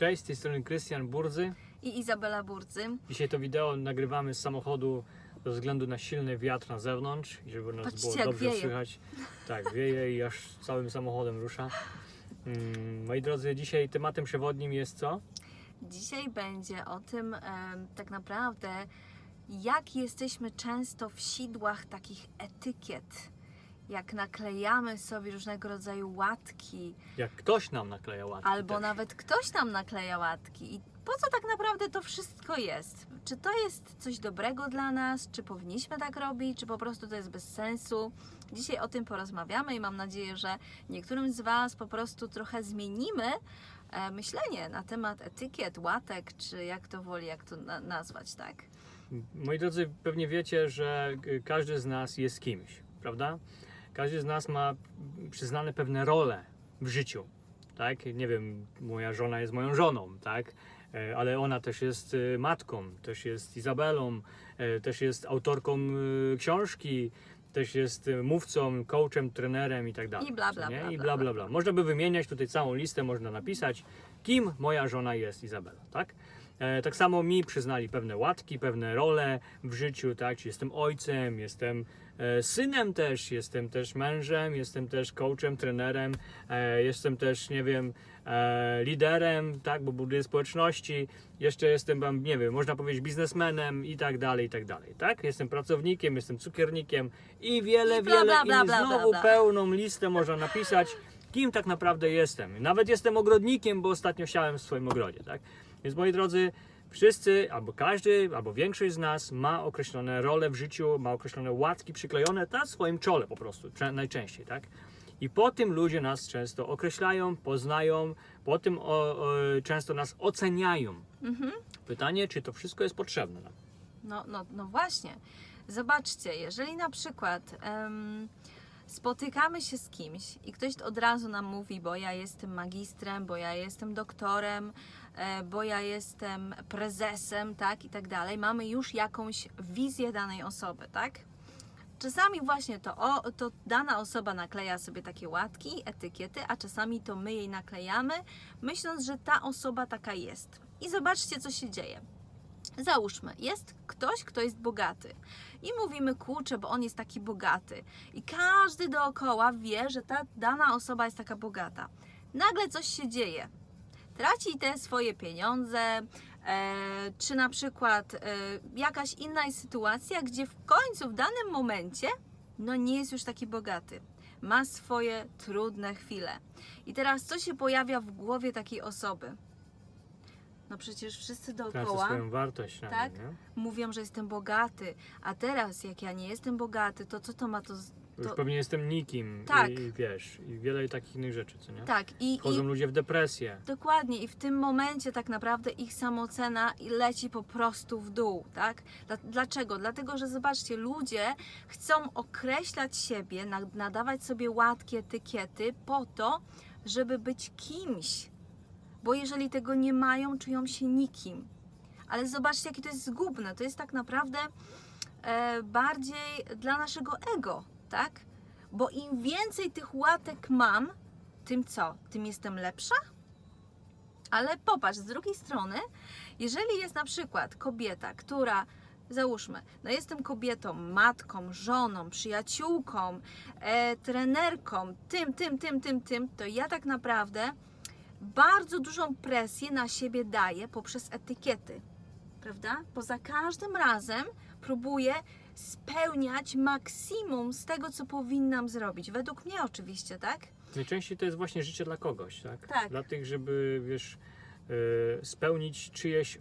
Cześć, z tej strony Krystian Burzy. i Izabela Burdzy. Dzisiaj to wideo nagrywamy z samochodu ze względu na silny wiatr na zewnątrz i żeby nas Patrzcie, było dobrze wieje. słychać. Tak, wieje i aż całym samochodem rusza. Mm, moi drodzy, dzisiaj tematem przewodnim jest co? Dzisiaj będzie o tym em, tak naprawdę, jak jesteśmy często w sidłach takich etykiet. Jak naklejamy sobie różnego rodzaju łatki, Jak ktoś nam nakleja łatki albo też. nawet ktoś nam nakleja łatki. I po co tak naprawdę to wszystko jest? Czy to jest coś dobrego dla nas? Czy powinniśmy tak robić? Czy po prostu to jest bez sensu? Dzisiaj o tym porozmawiamy i mam nadzieję, że niektórym z Was po prostu trochę zmienimy e, myślenie na temat etykiet, łatek, czy jak to woli, jak to na- nazwać, tak? Moi drodzy, pewnie wiecie, że y, każdy z nas jest kimś, prawda? Każdy z nas ma przyznane pewne role w życiu, tak? Nie wiem, moja żona jest moją żoną, tak? E, Ale ona też jest y, matką, też jest Izabelą, e, też jest autorką książki, też jest mówcą, coachem, trenerem i tak dalej. I bla, bla, nie? bla, I bla, bla, bla. bla, bla. Można by wymieniać tutaj całą listę, można napisać, kim moja żona jest Izabela, tak? E, Tak samo mi przyznali pewne łatki, pewne role w życiu, tak? Czyli jestem ojcem, jestem e, synem też, jestem też mężem, jestem też coachem, trenerem, e, jestem też, nie wiem, e, liderem, tak? Bo buduję społeczności, jeszcze jestem, nie wiem, można powiedzieć biznesmenem i tak dalej, i tak dalej, tak? Jestem pracownikiem, jestem cukiernikiem i wiele, I bla, wiele bla, bla, bla, bla, znowu bla. pełną listę można napisać, kim tak naprawdę jestem. Nawet jestem ogrodnikiem, bo ostatnio siałem w swoim ogrodzie, tak? Więc moi drodzy, wszyscy, albo każdy, albo większość z nas ma określone role w życiu, ma określone łatki przyklejone na swoim czole po prostu, najczęściej, tak? I po tym ludzie nas często określają, poznają, po tym o, o, często nas oceniają. Mhm. Pytanie, czy to wszystko jest potrzebne nam? No, no, no właśnie. Zobaczcie, jeżeli na przykład em, spotykamy się z kimś i ktoś od razu nam mówi, bo ja jestem magistrem, bo ja jestem doktorem, e, bo ja jestem prezesem, tak i tak dalej, mamy już jakąś wizję danej osoby, tak? Czasami właśnie to, o, to dana osoba nakleja sobie takie łatki, etykiety, a czasami to my jej naklejamy, myśląc, że ta osoba taka jest. I zobaczcie, co się dzieje. Załóżmy, jest ktoś, kto jest bogaty i mówimy, kurczę, bo on jest taki bogaty. I każdy dookoła wie, że ta dana osoba jest taka bogata. Nagle coś się dzieje. Traci te swoje pieniądze, e, czy na przykład e, jakaś inna jest sytuacja, gdzie w końcu, w danym momencie, no nie jest już taki bogaty. Ma swoje trudne chwile. I teraz co się pojawia w głowie takiej osoby? No przecież wszyscy Tracę dookoła swoją wartość na tak? nie? mówią, że jestem bogaty, a teraz jak ja nie jestem bogaty, to co to ma to... z- Już to pewnie jestem nikim Tak. i, i wiesz, i wiele takich innych rzeczy, co nie? tak, i, Wchodzą i ludzie w depresję. dokładnie, i w tym momencie tak naprawdę ich samoocena i leci po prostu w dół, tak? Dla, dlaczego? Dlatego, że zobaczcie, ludzie chcą określać siebie, na- nadawać sobie łatki, etykiety po to, żeby być kimś, bo jeżeli tego nie mają, czują się nikim. Ale zobaczcie, jakie to jest zgubne. To jest tak naprawdę e, bardziej dla naszego ego, tak? Bo im więcej tych łatek mam, tym co? Tym jestem lepsza? Ale popatrz, z drugiej strony, jeżeli jest na przykład kobieta, która załóżmy, no jestem kobietą, matką, żoną, przyjaciółką, e, trenerką, tym, tym, tym, tym, tym, to ja tak naprawdę bardzo dużą presję na siebie daję poprzez etykiety, prawda? Bo za każdym razem próbuję spełniać maksimum z tego, co powinnam zrobić. Według mnie oczywiście, tak? Najczęściej to jest właśnie życie dla kogoś, tak? Tak. Dla tych, żeby, wiesz, e, spełnić czyjeś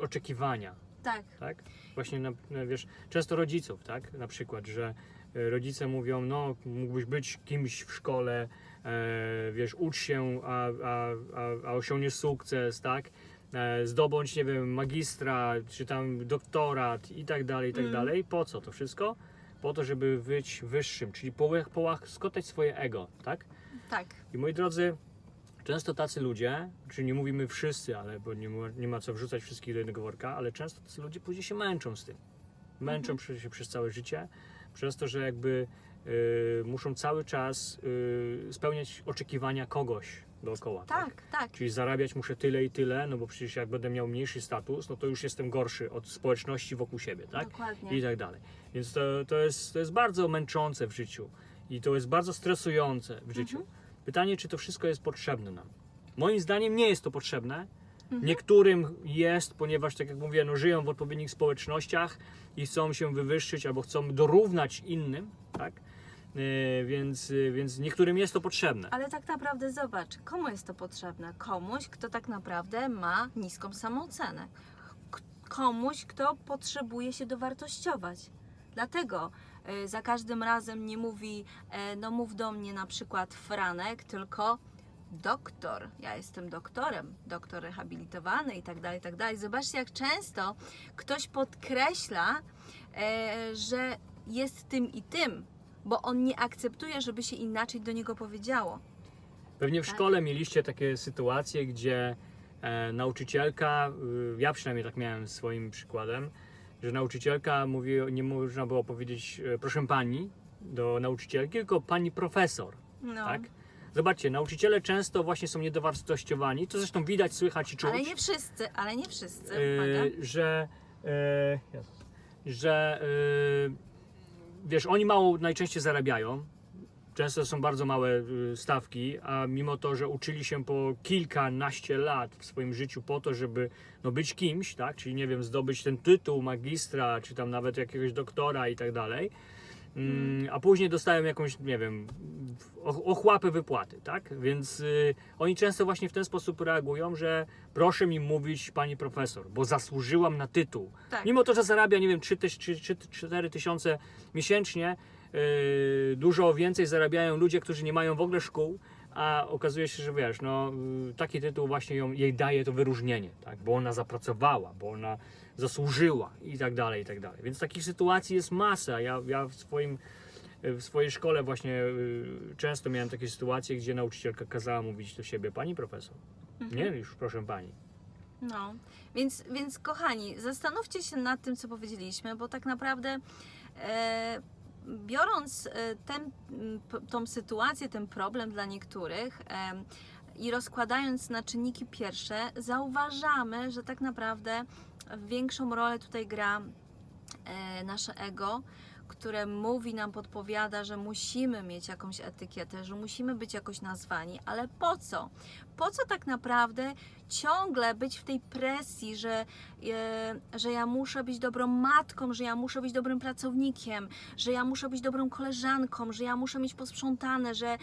oczekiwania, Tak. tak? Właśnie, na, wiesz, często rodziców, tak? Na przykład, że e, rodzice mówią, no, mógłbyś być kimś w szkole, e, wiesz, ucz się, a, a, a, a osiągniesz sukces, tak? E, zdobądź, nie wiem, magistra, czy tam doktorat i tak dalej, i tak Mm. dalej. Po co to wszystko? Po to, żeby być wyższym, czyli połach, połaskotać swoje ego, tak? Tak. I moi drodzy, często tacy ludzie, czyli nie mówimy wszyscy, ale bo nie ma, nie ma co wrzucać wszystkich do jednego worka, ale często tacy ludzie później się męczą z tym. Męczą Mhm. się przez całe życie, przez to, że jakby y, muszą cały czas y, spełniać oczekiwania kogoś dookoła. Tak, tak. Czyli zarabiać muszę tyle i tyle, no bo przecież jak będę miał mniejszy status, no to już jestem gorszy od społeczności wokół siebie, tak? Dokładnie. I tak dalej. Więc to, to, jest, to jest bardzo męczące w życiu i to jest bardzo stresujące w życiu. Mhm. Pytanie, czy to wszystko jest potrzebne nam? Moim zdaniem nie jest to potrzebne. Mhm. Niektórym jest, ponieważ tak jak mówię, no, żyją w odpowiednich społecznościach i chcą się wywyższyć albo chcą dorównać innym, tak? E, więc, e, więc niektórym jest to potrzebne. Ale tak naprawdę zobacz, komu jest to potrzebne? Komuś, kto tak naprawdę ma niską samoocenę. K- Komuś, kto potrzebuje się dowartościować. Dlatego za każdym razem nie mówi, e, no mów do mnie na przykład Franek, tylko doktor. Ja jestem doktorem, doktor rehabilitowany i tak dalej, i tak dalej. Zobaczcie, jak często ktoś podkreśla, e, że jest tym i tym, bo on nie akceptuje, żeby się inaczej do niego powiedziało. Pewnie w Tak. szkole mieliście takie sytuacje, gdzie e, nauczycielka, y, ja przynajmniej tak miałem swoim przykładem, że nauczycielka mówi, nie można było powiedzieć e, proszę pani do nauczycielki, tylko pani profesor, No. tak? Zobaczcie, nauczyciele często właśnie są niedowartościowani, to zresztą widać, słychać i czuć, Ale nie wszyscy, ale nie wszyscy. uwaga. że, Jezus, że e, wiesz, oni mało najczęściej zarabiają, Często są bardzo małe y, stawki, a mimo to, że uczyli się po kilkanaście lat w swoim życiu po to, żeby no, być kimś, tak? czyli nie wiem, zdobyć ten tytuł magistra, czy tam nawet jakiegoś doktora i tak dalej, mm, a później dostają jakąś, nie wiem, och- ochłapę wypłaty, tak? Więc y, oni często właśnie w ten sposób reagują, że proszę mi mówić pani profesor, bo zasłużyłam na tytuł. Tak. Mimo to, że zarabia, nie wiem, 3, 4 tysiące miesięcznie, dużo więcej zarabiają ludzie, którzy nie mają w ogóle szkół, a okazuje się, że wiesz, no, yy, taki tytuł właśnie ją, jej daje to wyróżnienie, tak? bo ona zapracowała, bo ona zasłużyła i tak dalej, i tak dalej. Więc takich sytuacji jest masa. Ja, ja w swoim w swojej szkole właśnie często miałem takie sytuacje, gdzie nauczycielka kazała mówić do siebie pani profesor. Nie, już proszę pani. No, więc, więc kochani, zastanówcie się nad tym, co powiedzieliśmy, bo tak naprawdę e, biorąc e, ten, tą sytuację, ten problem dla niektórych i rozkładając na czynniki pierwsze, zauważamy, że tak naprawdę większą rolę tutaj gra e, nasze ego, które mówi nam, podpowiada, że musimy mieć jakąś etykietę, że musimy być jakoś nazwani, ale po co? Po co tak naprawdę ciągle być w tej presji, że, e, że ja muszę być dobrą matką, że ja muszę być dobrym pracownikiem, że ja muszę być dobrą koleżanką, że ja muszę mieć posprzątane, że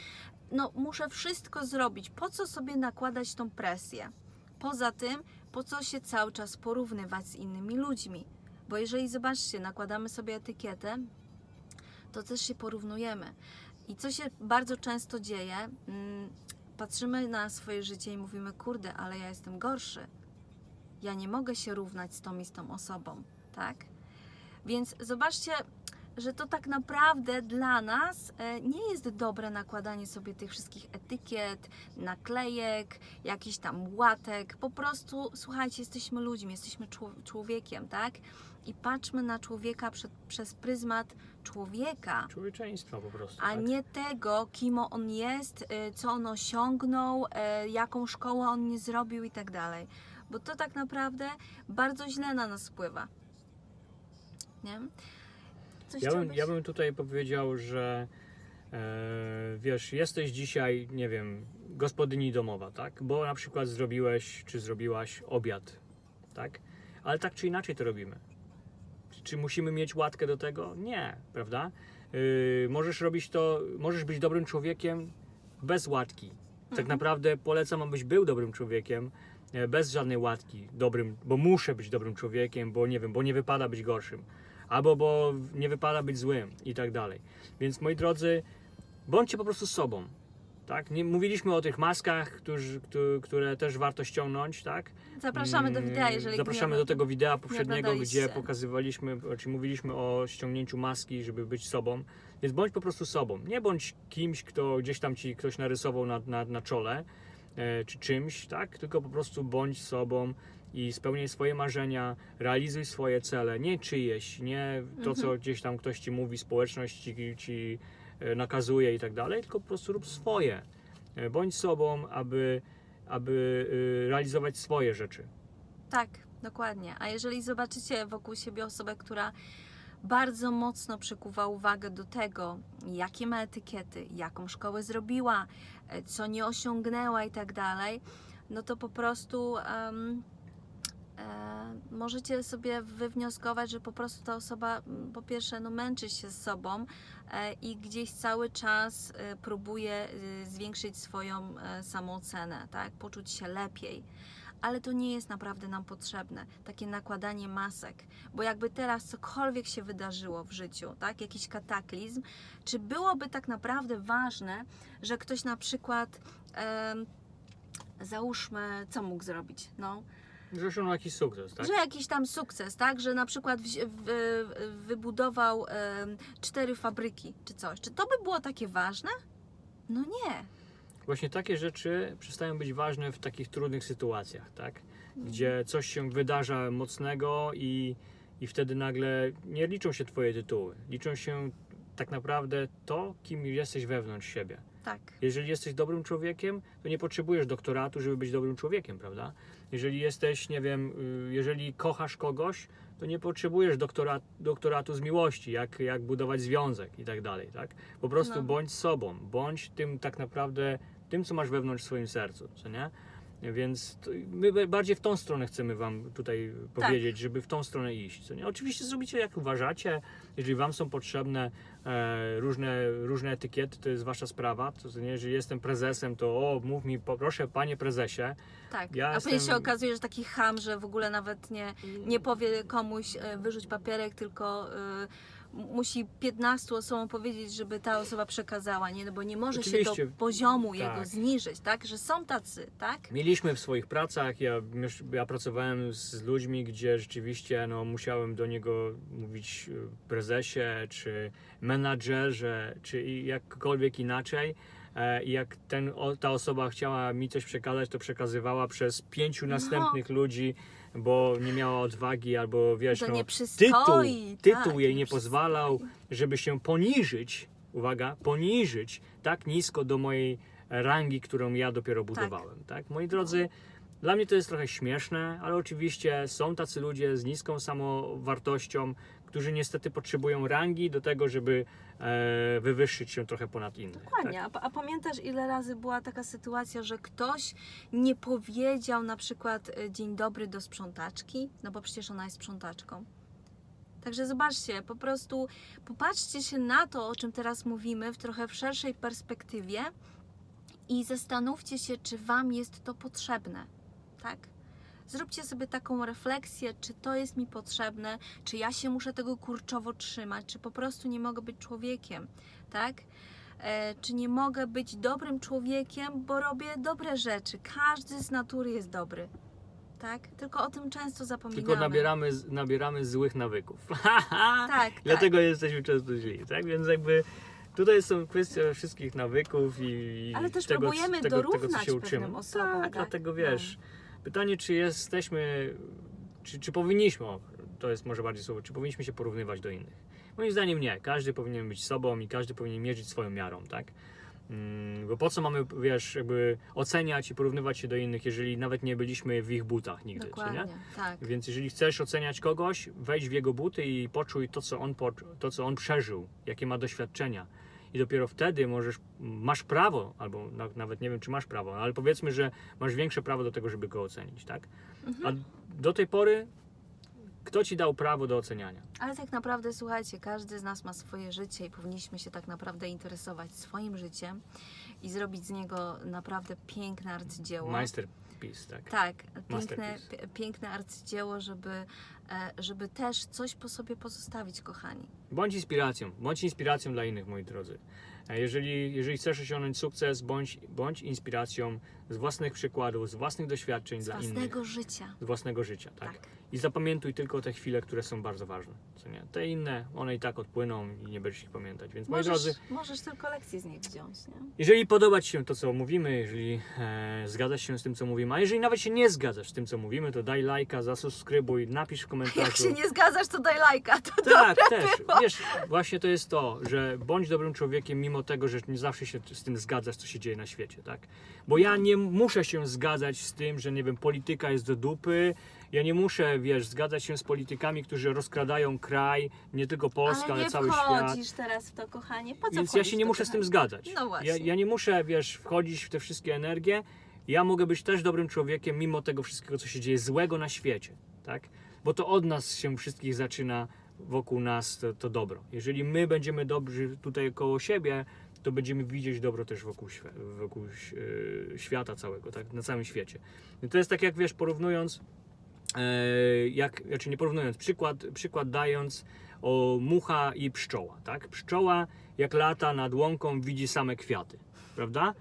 no, muszę wszystko zrobić. Po co sobie nakładać tą presję? Poza tym, po co się cały czas porównywać z innymi ludźmi? Bo jeżeli zobaczcie, nakładamy sobie etykietę, to też się porównujemy. I co się bardzo często dzieje, mm, patrzymy na swoje życie i mówimy, kurde, ale ja jestem gorszy. Ja nie mogę się równać z tą i z tą osobą, tak? Więc zobaczcie, że to tak naprawdę dla nas e, nie jest dobre nakładanie sobie tych wszystkich etykiet, naklejek, jakichś tam łatek. Po prostu, słuchajcie, jesteśmy ludźmi, jesteśmy czło- człowiekiem, tak? I patrzmy na człowieka przed, przez pryzmat człowieka, Człowieczeństwo po prostu. a tak? nie tego, kim on jest, y, co on osiągnął, y, jaką szkołę on nie zrobił i tak dalej. Bo to tak naprawdę bardzo źle na nas wpływa. Nie? Coś Ja bym, ja bym tutaj powiedział, że e, wiesz, jesteś dzisiaj, nie wiem, gospodyni domowa, tak? Bo na przykład zrobiłeś czy zrobiłaś obiad, tak? Ale tak czy inaczej to robimy. Czy, musimy mieć łatkę do tego? Nie, prawda? Yy, możesz robić to, możesz być dobrym człowiekiem bez łatki. Tak Mhm. naprawdę polecam, abyś był dobrym człowiekiem e, bez żadnej łatki, dobrym, bo muszę być dobrym człowiekiem, bo nie wiem, bo nie wypada być gorszym albo bo nie wypada być złym i tak dalej. Więc moi drodzy, bądźcie po prostu sobą. Tak? Nie, mówiliśmy o tych maskach, którzy, któ- które też warto ściągnąć, tak? Zapraszamy do widea, jeżeli Mm, Zapraszamy nie, do tego widea poprzedniego, gdzie pokazywaliśmy, czy mówiliśmy o ściągnięciu maski, żeby być sobą. Więc bądź po prostu sobą. Nie bądź kimś, kto gdzieś tam ci ktoś narysował na, na, na czole, e, czy czymś, tak? Tylko po prostu bądź sobą i spełniaj swoje marzenia, realizuj swoje cele, nie czyjeś, nie to, co Mhm. gdzieś tam ktoś ci mówi, społeczność ci, ci nakazuje i tak dalej, tylko po prostu rób swoje. E, Bądź sobą, aby, aby e, realizować swoje rzeczy. Tak, dokładnie. A jeżeli zobaczycie wokół siebie osobę, która bardzo mocno przykuwa uwagę do tego, jakie ma etykiety, jaką szkołę zrobiła, e, co nie osiągnęła i tak dalej, no to po prostu e, możecie sobie wywnioskować, że po prostu ta osoba po pierwsze no, męczy się z sobą e, i gdzieś cały czas e, próbuje e, zwiększyć swoją e, samoocenę, tak? poczuć się lepiej. Ale to nie jest naprawdę nam potrzebne, takie nakładanie masek, bo jakby teraz cokolwiek się wydarzyło w życiu, tak, jakiś kataklizm, czy byłoby tak naprawdę ważne, że ktoś na przykład, em, załóżmy, co mógł zrobić, no, Że osiągnął jakiś sukces, tak? że jakiś tam sukces, tak, że na przykład wzi- w, wybudował cztery fabryki, czy coś, czy to by było takie ważne? No nie. Właśnie takie rzeczy przestają być ważne w takich trudnych sytuacjach, tak? Gdzie coś się wydarza mocnego i, i wtedy nagle nie liczą się Twoje tytuły. Liczą się tak naprawdę to, kim jesteś wewnątrz siebie. Tak. Jeżeli jesteś dobrym człowiekiem, to nie potrzebujesz doktoratu, żeby być dobrym człowiekiem, prawda? Jeżeli jesteś, nie wiem, y, jeżeli kochasz kogoś, to nie potrzebujesz doktora, doktoratu z miłości, jak, jak budować związek i tak dalej, tak? Po prostu No. bądź sobą, bądź tym tak naprawdę, tym, co masz wewnątrz w swoim sercu, co nie? Więc my bardziej w tą stronę chcemy Wam tutaj powiedzieć, żeby w tą stronę iść. Co nie? Oczywiście zrobicie jak uważacie, jeżeli Wam są potrzebne e, różne, różne etykiety, to jest Wasza sprawa. To, nie, jeżeli jestem prezesem, to o, mów mi, proszę Panie Prezesie. Tak, Ja a później jestem- się okazuje, że taki ham, że w ogóle nawet nie, nie powie komuś e, wyrzuć papierek, tylko e, musi 15 osobom powiedzieć, żeby ta osoba przekazała, nie? No bo nie może się Oczywiście. do poziomu Tak. jego zniżyć, tak? Że są tacy, tak? Mieliśmy w swoich pracach, ja, ja pracowałem z ludźmi, gdzie rzeczywiście no, musiałem do niego mówić e, prezesie, czy menadżerze, czy jakkolwiek inaczej. E, I jak ten, ta osoba chciała mi coś przekazać, to przekazywała przez pięciu następnych ludzi, bo nie miała odwagi, albo wiesz, no, nie tytuł, tytuł tak, jej nie przystoi. pozwalał, żeby się poniżyć, uwaga, poniżyć tak nisko do mojej rangi, którą ja dopiero budowałem. Tak. Moi drodzy, dla mnie to jest trochę śmieszne, ale oczywiście są tacy ludzie z niską samowartością, którzy niestety potrzebują rangi do tego, żeby e, wywyższyć się trochę ponad innych. Dokładnie. A, a pamiętasz, ile razy była taka sytuacja, że ktoś nie powiedział na przykład e, dzień dobry do sprzątaczki? No bo przecież ona jest sprzątaczką. Także zobaczcie, po prostu popatrzcie się na to, o czym teraz mówimy, w trochę w szerszej perspektywie i zastanówcie się, czy Wam jest to potrzebne. Tak? Zróbcie sobie taką refleksję, czy to jest mi potrzebne, czy ja się muszę tego kurczowo trzymać, czy po prostu nie mogę być człowiekiem, tak? E, czy nie mogę być dobrym człowiekiem, bo robię dobre rzeczy. Każdy z natury jest dobry, tak? Tylko o tym często zapominamy. Tylko nabieramy, nabieramy złych nawyków. Tak, Dlatego jesteśmy często źli, tak? Więc jakby tutaj są kwestie wszystkich nawyków i Ale też tego, próbujemy tego, tego, co dorównać się uczymy. osobom, tak, tak? dlatego No. Pytanie czy jesteśmy, czy, czy powinniśmy, to jest może bardziej słowo, czy powinniśmy się porównywać do innych. Moim zdaniem nie, każdy powinien być sobą i każdy powinien mierzyć swoją miarą, tak? Mm, Bo po co mamy, wiesz, jakby oceniać i porównywać się do innych, jeżeli nawet nie byliśmy w ich butach nigdy, czy Dokładnie, nie? tak. Więc jeżeli chcesz oceniać kogoś, wejdź w jego buty i poczuj to, co on, to, co on przeżył, jakie ma doświadczenia. I dopiero wtedy możesz, masz prawo, albo na, nawet nie wiem, czy masz prawo, ale powiedzmy, że masz większe prawo do tego, żeby go ocenić, tak? A do tej pory, kto ci dał prawo do oceniania? Ale tak naprawdę, słuchajcie, każdy z nas ma swoje życie i powinniśmy się tak naprawdę interesować swoim życiem i zrobić z niego naprawdę piękne arcydzieło. Masterpiece, tak? Tak, piękne, piękne arcydzieło, żeby, e, żeby też coś po sobie pozostawić, kochani. Bądź inspiracją, bądź inspiracją dla innych, moi drodzy. Jeżeli, jeżeli chcesz osiągnąć sukces, bądź, bądź inspiracją z własnych przykładów, z własnych doświadczeń Z dla własnego innych, życia. z własnego życia. Tak? Tak. I zapamiętuj tylko te chwile, które są bardzo ważne. Co nie? Te inne, one i tak odpłyną i nie będziesz ich pamiętać. Więc moi Możesz, drodzy, możesz tylko lekcje z nich wziąć, nie? jeżeli podoba Ci się to, co mówimy, jeżeli e, zgadzasz się z tym, co mówimy, a jeżeli nawet się nie zgadzasz z tym, co mówimy, to daj lajka, zasubskrybuj, napisz w komentarzu. Jak się nie zgadzasz, to daj lajka. To Tak, też. Wiesz, właśnie to jest to, że bądź dobrym człowiekiem, mimo tego, że nie zawsze się z tym zgadzasz, co się dzieje na świecie, tak? Bo ja nie muszę się zgadzać z tym, że nie wiem, polityka jest do dupy. Ja nie muszę, wiesz, zgadzać się z politykami, którzy rozkradają kraj, nie tylko Polskę, ale, ale nie cały świat. wchodzisz teraz w to, kochanie. Po co Więc ja się nie muszę z tym kochanie? zgadzać. No właśnie. Ja, ja nie muszę, wiesz, wchodzić w te wszystkie energie. Ja mogę być też dobrym człowiekiem, mimo tego wszystkiego, co się dzieje złego na świecie, tak? Bo to od nas się wszystkich zaczyna wokół nas to, to dobro. Jeżeli my będziemy dobrzy tutaj koło siebie, to będziemy widzieć dobro też wokół, wokół e, świata całego, tak? Na całym świecie. I to jest tak jak, wiesz, porównując, e, jak, znaczy nie porównując, przykład, przykład dając o mucha i pszczoła, tak? Pszczoła jak lata nad łąką widzi same kwiaty, prawda?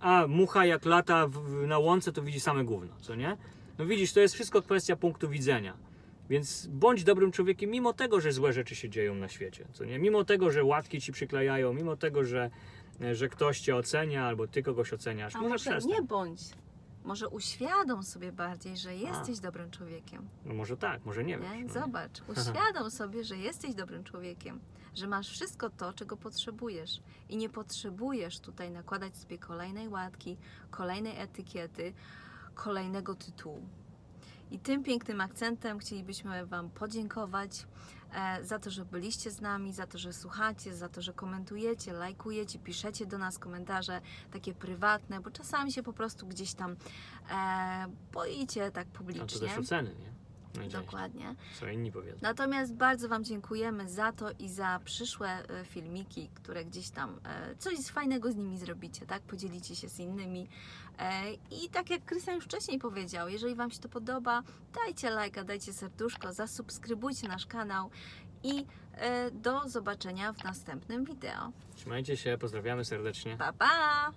A mucha jak lata w, na łące to widzi same gówno, co nie? No widzisz, to jest wszystko kwestia punktu widzenia. Więc bądź dobrym człowiekiem, mimo tego, że złe rzeczy się dzieją na świecie, co nie? Mimo tego, że łatki ci przyklejają, mimo tego, że, że ktoś cię ocenia albo ty kogoś oceniasz, A może przestań. nie bądź. Może uświadom sobie bardziej, że jesteś dobrym człowiekiem. No może tak, może nie wiesz. Nie? no. Zobacz, uświadom sobie, że jesteś dobrym człowiekiem, że masz wszystko to, czego potrzebujesz i nie potrzebujesz tutaj nakładać sobie kolejnej łatki, kolejnej etykiety, kolejnego tytułu. I tym pięknym akcentem chcielibyśmy Wam podziękować e, za to, że byliście z nami, za to, że słuchacie, za to, że komentujecie, lajkujecie, piszecie do nas komentarze takie prywatne, bo czasami się po prostu gdzieś tam e, boicie tak A to publicznie. też oceny, nie? Najczęściej. Dokładnie. Co inni powiedzą. Natomiast bardzo Wam dziękujemy za to i za przyszłe e, filmiki, które gdzieś tam e, coś fajnego z nimi zrobicie, tak? Podzielicie się z innymi. E, I tak jak Krystian już wcześniej powiedział, jeżeli Wam się to podoba, dajcie lajka, dajcie serduszko, zasubskrybujcie nasz kanał i do zobaczenia w następnym wideo. Trzymajcie się, pozdrawiamy serdecznie. Pa, pa!